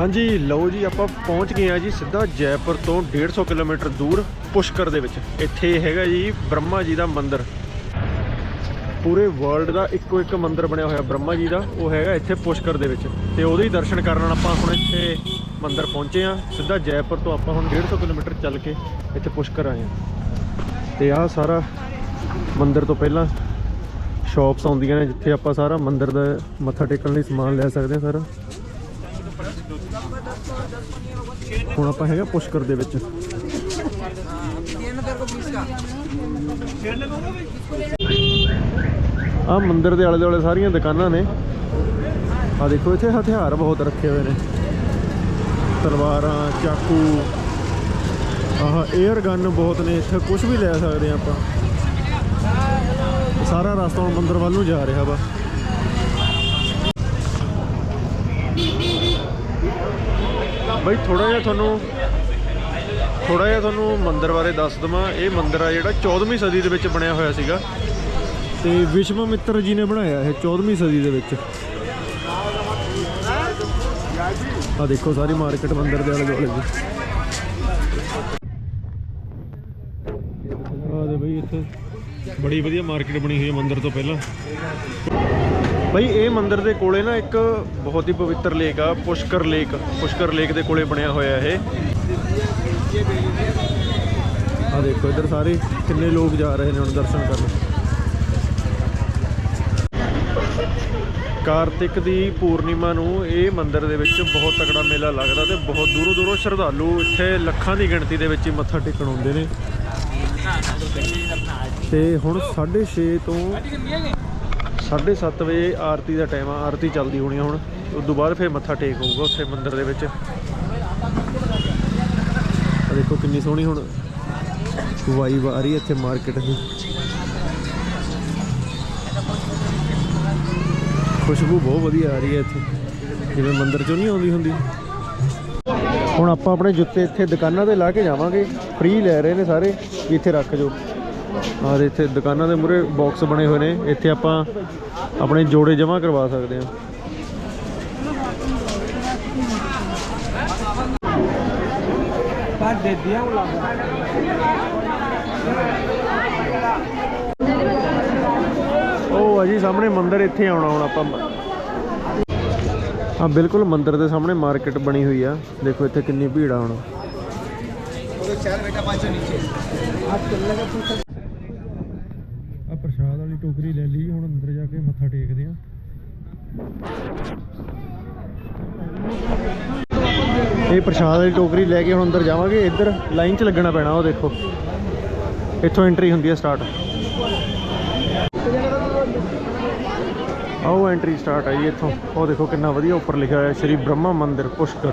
ਹਾਂਜੀ, ਲਓ ਜੀ, ਆਪਾਂ ਪਹੁੰਚ ਗਏ ਆ ਜੀ ਸਿੱਧਾ ਜੈਪੁਰ ਤੋਂ 150 ਕਿਲੋਮੀਟਰ ਦੂਰ ਪੁਸ਼ਕਰ ਦੇ ਵਿੱਚ। ਇੱਥੇ ਹੈਗਾ ਜੀ ਬ੍ਰਹਮਾ ਜੀ ਦਾ ਮੰਦਿਰ। ਪੂਰੇ ਵਰਲਡ ਦਾ ਇੱਕੋ ਇੱਕ ਮੰਦਿਰ ਬਣਿਆ ਹੋਇਆ ਬ੍ਰਹਮਾ ਜੀ ਦਾ, ਉਹ ਹੈਗਾ ਇੱਥੇ ਪੁਸ਼ਕਰ ਦੇ ਵਿੱਚ। ਤੇ ਉਹਦੇ ਹੀ ਦਰਸ਼ਨ ਕਰਨ ਆਪਾਂ ਹੁਣ ਇੱਥੇ ਮੰਦਿਰ ਪਹੁੰਚੇ ਆ ਸਿੱਧਾ ਜੈਪੁਰ ਤੋਂ ਆਪਾਂ ਹੁਣ 150 ਕਿਲੋਮੀਟਰ ਚੱਲ ਕੇ ਇੱਥੇ ਪੁਸ਼ਕਰ ਆਏ ਆ ਤੇ ਆਹ ਸਾਰਾ ਮੰਦਿਰ ਤੋਂ ਪਹਿਲਾਂ ਸ਼ਾਪਸ ਆਉਂਦੀਆਂ ਨੇ, ਜਿੱਥੇ ਆਪਾਂ ਸਾਰਾ ਮੰਦਿਰ ਦਾ ਮੱਥਾ ਟੇਕਣ ਲਈ ਸਮਾਨ ਲੈ ਸਕਦੇ ਆ ਸਾਰਾ। ਹੁਣ ਆਪਾਂ ਹੈਗਾ ਪੁਸ਼ਕਰ ਦੇ ਵਿੱਚ। ਆ ਮੰਦਿਰ ਦੇ ਆਲੇ ਦੁਆਲੇ ਸਾਰੀਆਂ ਦੁਕਾਨਾਂ ਨੇ। ਆ ਦੇਖੋ, ਇੱਥੇ ਹਥਿਆਰ ਬਹੁਤ ਰੱਖੇ ਹੋਏ ਨੇ। ਤਲਵਾਰਾਂ, ਚਾਕੂ, ਆਹ 에ਅਰ ਗਨ ਬਹੁਤ ਨੇ, ਇੱਥੇ ਕੁਝ ਵੀ ਲੈ ਸਕਦੇ ਆ ਆਪਾਂ। ਸਾਰਾ ਰਸਤਾ ਹੁਣ ਮੰਦਿਰ ਵੱਲ ਨੂੰ ਜਾ ਰਿਹਾ ਵਾ। ਬਈ ਥੋੜਾ ਜਿਹਾ ਤੁਹਾਨੂੰ ਥੋੜਾ ਜਿਹਾ ਤੁਹਾਨੂੰ ਮੰਦਿਰ ਬਾਰੇ ਦੱਸ ਦਵਾਂ। ਇਹ ਮੰਦਿਰ ਆ ਜਿਹੜਾ 14ਵੀਂ ਸਦੀ ਦੇ ਵਿੱਚ ਬਣਿਆ ਹੋਇਆ ਸੀਗਾ। ਤੇ ਵਿਸ਼ਵਮਿੱਤਰ ਜੀ ਨੇ ਬਣਾਇਆ ਇਹ 14ਵੀਂ ਸਦੀ ਦੇ ਵਿੱਚ। ਆ ਦੇਖੋ ਸਾਰੀ ਮਾਰਕੀਟ ਮੰਦਿਰ ਦੇ ਆਲੇ ਦੁਆਲੇ ਦੀ ਆ ਦੇ ਬਈ ਇੱਥੇ ਬੜੀ ਵਧੀਆ ਮਾਰਕੀਟ ਬਣੀ ਹੋਈ ਹੈ ਮੰਦਿਰ ਤੋਂ ਪਹਿਲਾਂ। ਬਈ, ਇਹ ਮੰਦਿਰ ਦੇ ਕੋਲੇ ਨਾ ਇੱਕ ਬਹੁਤ ਹੀ ਪਵਿੱਤਰ ਲੇਕ ਆ, ਪੁਸ਼ਕਰ ਲੇਕ ਪੁਸ਼ਕਰ ਲੇਕ ਦੇ ਕੋਲੇ ਬਣਿਆ ਹੋਇਆ ਇਹ। ਆ ਦੇਖੋ ਇੱਧਰ ਸਾਰੇ, ਕਿੰਨੇ ਲੋਕ ਜਾ ਰਹੇ ਨੇ ਹੁਣ ਦਰਸ਼ਨ ਕਰਨ। ਕਾਰਤਿਕ ਦੀ ਪੂਰਨਿਮਾ ਨੂੰ ਇਹ ਮੰਦਿਰ ਦੇ ਵਿੱਚ ਬਹੁਤ ਤਕੜਾ ਮੇਲਾ ਲੱਗਦਾ ਤੇ ਬਹੁਤ ਦੂਰੋਂ ਦੂਰੋਂ ਸ਼ਰਧਾਲੂ ਇੱਥੇ ਲੱਖਾਂ ਦੀ ਗਿਣਤੀ ਦੇ ਵਿੱਚ ਹੀ ਮੱਥਾ ਟੇਕਣ ਆਉਂਦੇ ਨੇ। ਤੇ ਹੁਣ 6:30 ਤੋਂ 7:30 ਵਜੇ ਆਰਤੀ ਦਾ ਟਾਈਮ ਆ, ਆਰਤੀ ਚੱਲਦੀ ਹੋਣੀ ਆ ਹੁਣ। ਉਸ ਤੋਂ ਬਾਅਦ ਫਿਰ ਮੱਥਾ ਟੇਕ ਹੋਊਗਾ ਉੱਥੇ ਮੰਦਿਰ ਦੇ ਵਿੱਚ। ਆ ਦੇਖੋ ਕਿੰਨੀ ਸੋਹਣੀ ਹੁਣ ਵਾਈਬ ਆ ਰਹੀ ਹੈ ਇੱਥੇ ਮਾਰਕੀਟ ਦੀ। ਖੁਸ਼ਬੂ ਬਹੁਤ ਵਧੀਆ ਆ ਰਹੀ ਹੈ ਇੱਥੇ। ਜਿਵੇਂ ਮੰਦਿਰ ਚੋਂ ਨਹੀਂ ਆਉਂਦੀ ਹੁੰਦੀ। ਹੁਣ ਆਪਾਂ ਆਪਣੇ ਜੁੱਤੇ ਇੱਥੇ ਦੁਕਾਨਾਂ ਤੇ ਲਾ ਕੇ ਜਾਵਾਂਗੇ। ਫ੍ਰੀ ਲੈ ਰਹੇ ਨੇ ਸਾਰੇ। ਵੀ ਇੱਥੇ ਰੱਖ ਜੋ। ਔਰ ਇੱਥੇ ਦੁਕਾਨਾਂ ਦੇ ਮੂਰੇ ਬਾਕਸ ਬਣੇ ਹੋਏ ਨੇ। ਇੱਥੇ ਆਪਾਂ ਆਪਣੇ ਜੋੜੇ ਜਮ੍ਹਾਂ ਕਰਵਾ ਸਕਦੇ ਹਾਂ। ਦੇ ਦਿਆਂ ਉਹ ਲੱਗਦਾ ਉਹ ਸਾਹਮਣੇ ਮੰਦਰ ਇੱਥੇ ਆਉਣਾ ਹੁਣ ਆਪਾਂ। ਆ ਬਿਲਕੁਲ ਮੰਦਰ ਦੇ ਸਾਹਮਣੇ ਮਾਰਕੀਟ ਬਣੀ ਹੋਈ ਆ। ਦੇਖੋ ਇੱਥੇ ਕਿੰਨੀ ਭੀੜ ਆ ਹੁਣ। ਉਹਦੇ ਚਾਰ ਬੇਟਾ ਪਾਚੋ ਨੀਚੇ ਆ ਚੱਲੇਗਾ ਵਾਲੀ ਟੋਕਰੀ ਲੈ ਲਈ, ਹੁਣ ਅੰਦਰ ਜਾ ਕੇ ਮੱਥਾ ਟੇਕਦੇ ਆ ਇਹ ਪ੍ਰਸ਼ਾਦ ਵਾਲੀ ਟੋਕਰੀ ਲੈ ਕੇ ਹੁਣ ਅੰਦਰ ਜਾਵਾਂਗੇ। ਇੱਧਰ ਲਾਈਨ 'ਚ ਲੱਗਣਾ ਪੈਣਾ, ਉਹ ਦੇਖੋ। ਇੱਥੋਂ ਐਂਟਰੀ ਹੁੰਦੀ ਹੈ ਸਟਾਰਟ ਆਓ ਐਂਟਰੀ ਸਟਾਰਟ ਆਈ ਇੱਥੋਂ। ਉਹ ਦੇਖੋ ਕਿੰਨਾ ਵਧੀਆ ਉੱਪਰ ਲਿਖਿਆ ਹੋਇਆ ਸ਼੍ਰੀ ਬ੍ਰਹਮਾ ਮੰਦਿਰ, ਪੁਸ਼ਕਰ।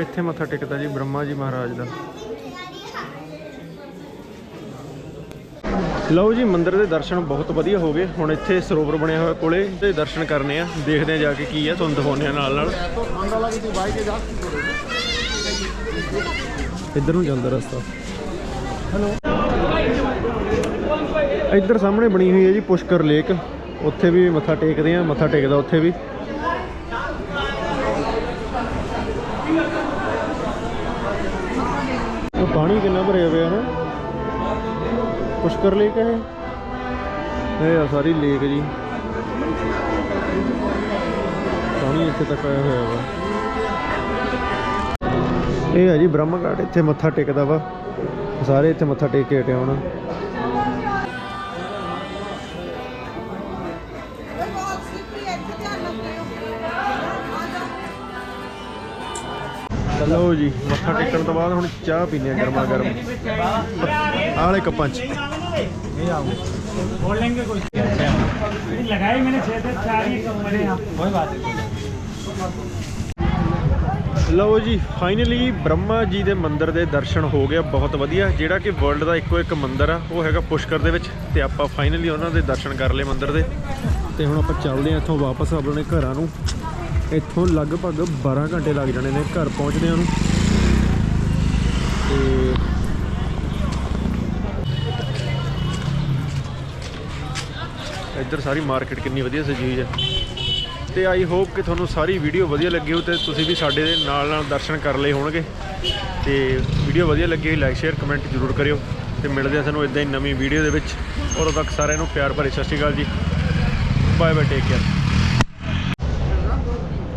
ਇੱਥੇ ਮੱਥਾ ਟੇਕਦਾ ਜੀ ਬ੍ਰਹਮਾ ਜੀ ਮਹਾਰਾਜ ਦਾ। ਲਓ ਜੀ, ਮੰਦਿਰ ਦੇ ਦਰਸ਼ਨ ਬਹੁਤ ਵਧੀਆ ਹੋ ਗਏ। ਹੁਣ ਇੱਥੇ ਸਰੋਵਰ ਬਣਿਆ ਹੋਇਆ ਕੋਲੇ, ਤੇ ਦਰਸ਼ਨ ਕਰਨੇ ਆ। ਦੇਖਦੇ ਆ ਜਾ ਕੇ ਕੀ ਆ ਤੁਹਾਨੂੰ ਦਿਖਾਉਂਦੇ ਆ ਨਾਲ ਨਾਲ ਇੱਧਰ ਨੂੰ ਜਾਂਦਾ ਰਸਤਾ। ਹੈਲੋ ਇੱਧਰ ਸਾਹਮਣੇ ਬਣੀ ਹੋਈ ਹੈ ਜੀ ਪੁਸ਼ਕਰ ਲੇਕ। ਉੱਥੇ ਵੀ ਮੱਥਾ ਟੇਕਦੇ ਆ, ਮੱਥਾ ਟੇਕਦਾ ਉੱਥੇ ਵੀ। ਪਾਣੀ ਕਿੰਨਾ ਭਰਿਆ ਪਿਆ ਨਾ? ਪੁਸ਼ਕਰ ਲੇਕ ਹੈ ਇਹ ਆ ਸਾਰੀ ਲੇਕ ਜੀ। ਪਾਣੀ ਇੱਥੇ ਤੱਕ ਆਇਆ ਹੋਇਆ ਵਾ। ਇਹ ਹੈ ਜੀ ਬ੍ਰਹਮ ਘਾਟ ਇੱਥੇ ਮੱਥਾ ਟੇਕਦਾ ਵਾ। ਸਾਰੇ ਇੱਥੇ ਮੱਥਾ ਟੇਕ ਕੇ ਹਟੇ ਹੁਣ। ਲਓ ਜੀ, ਮੱਥਾ ਟੇਕਣ ਤੋਂ ਬਾਅਦ ਹੁਣ ਚਾਹ ਪੀਨੇ ਆ ਗਰਮਾ ਗਰਮ। ਆਲੇ ਕੱਪਾਂ 'ਚ। ਇਹ ਲਓ ਜੀ ਫਾਈਨਲੀ ਬ੍ਰਹਮਾ ਜੀ ਦੇ ਮੰਦਰ ਦੇ ਦਰਸ਼ਨ ਹੋ ਗਿਆ ਬਹੁਤ ਵਧੀਆ। ਜਿਹੜਾ ਕਿ ਵਰਲਡ ਦਾ ਇੱਕੋ ਇੱਕ ਮੰਦਰ ਆ, ਉਹ ਹੈਗਾ ਪੁਸ਼ਕਰ ਦੇ ਵਿੱਚ। ਤੇ ਆਪਾਂ ਫਾਈਨਲੀ ਉਹਨਾਂ ਦੇ ਦਰਸ਼ਨ ਕਰ ਲਏ ਮੰਦਰ ਦੇ। ਤੇ ਹੁਣ ਆਪਾਂ ਚੱਲਦੇ ਆ ਇੱਥੋਂ ਵਾਪਸ ਆਪਣੇ ਘਰਾਂ ਨੂੰ। ਇੱਥੋਂ ਲਗਭਗ 12 ਘੰਟੇ ਲੱਗ ਜਾਣੇ ਨੇ ਘਰ ਪਹੁੰਚਦਿਆਂ ਨੂੰ। ਤੇ ਇੱਧਰ ਸਾਰੀ ਮਾਰਕੀਟ ਕਿੰਨੀ ਵਧੀਆ ਸਜੀ ਹੋਈ ਹੈ। ਤੇ ਆਈ ਹੋਪ ਕਿ ਤੁਹਾਨੂੰ ਸਾਰੀ ਵੀਡੀਓ ਵਧੀਆ ਲੱਗੀ ਹੋ ਤੇ ਤੁਸੀਂ ਵੀ ਸਾਡੇ ਦੇ ਨਾਲ ਨਾਲ ਦਰਸ਼ਨ ਕਰ ਲਏ ਹੋਣਗੇ। ਤੇ ਵੀਡੀਓ ਵਧੀਆ ਲੱਗੀ ਲਾਈਕ ਸ਼ੇਅਰ ਕਮੈਂਟ ਜ਼ਰੂਰ ਕਰਿਓ। ਤੇ ਮਿਲਦੇ ਆ ਸਾਨੂੰ ਇਦਾਂ ਹੀ ਨਵੀਂ ਵੀਡੀਓ ਦੇ ਵਿੱਚ। ਉਦੋਂ ਤੱਕ ਸਾਰਿਆਂ ਨੂੰ ਪਿਆਰ ਭਰੀ ਸਤਿ ਸ਼੍ਰੀ ਅਕਾਲ ਜੀ। ਬਾਏ ਬਾਏ ਟੇਕ ਕੇਅਰ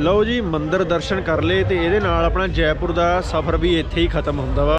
ਲਓ ਜੀ, ਮੰਦਿਰ ਦਰਸ਼ਨ ਕਰ ਲਏ ਤੇ ਇਹਦੇ ਨਾਲ ਆਪਣਾ ਜੈਪੁਰ ਦਾ ਸਫ਼ਰ ਵੀ ਇੱਥੇ ਹੀ ਖਤਮ ਹੁੰਦਾ ਵਾ।